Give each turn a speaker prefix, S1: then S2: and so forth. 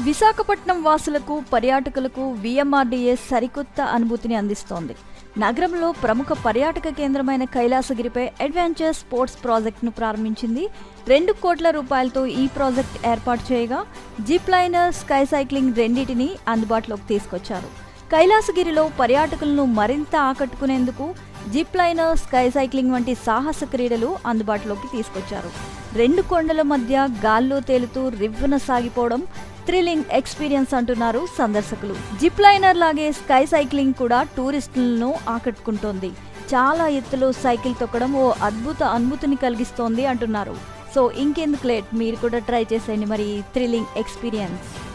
S1: విశాఖపట్నం వాసులకు పర్యాటకులకు విఎంఆర్డీఏ సరికొత్త అనుభూతిని అందిస్తోంది. నగరంలో ప్రముఖ పర్యాటక కేంద్రమైన కైలాసగిరిపై అడ్వెంచర్ స్పోర్ట్స్ ప్రాజెక్టును ప్రారంభించింది. రెండు కోట్ల రూపాయలతో ఈ ప్రాజెక్ట్ ఏర్పాటు చేయగా జిప్ లైనర్ స్కై సైక్లింగ్ రెండింటిని అందుబాటులోకి తీసుకొచ్చారు. కైలాసగిరిలో పర్యాటకులను మరింత ఆకట్టుకునేందుకు జిప్ లైనర్ స్కై సైక్లింగ్ వంటి సాహస క్రీడలు అందుబాటులోకి తీసుకొచ్చారు. రెండు కొండల మధ్య గాల్లో తేలుతూ రివ్వున సాగిపోవడం థ్రిల్లింగ్ ఎక్స్పీరియన్స్ అంటున్నారు సందర్శకులు. జిప్ లైనర్ లాగే స్కై సైక్లింగ్ కూడా టూరిస్టులను ఆకట్టుకుంటోంది. చాలా ఎత్తులో సైకిల్ తొక్కడం ఓ అద్భుత అనుభూతిని కలిగిస్తోంది అంటున్నారు. సో ఇంకెందుకు లేట్? మీరు కూడా ట్రై చేసేయండి మరి థ్రిల్లింగ్ ఎక్స్పీరియన్స్.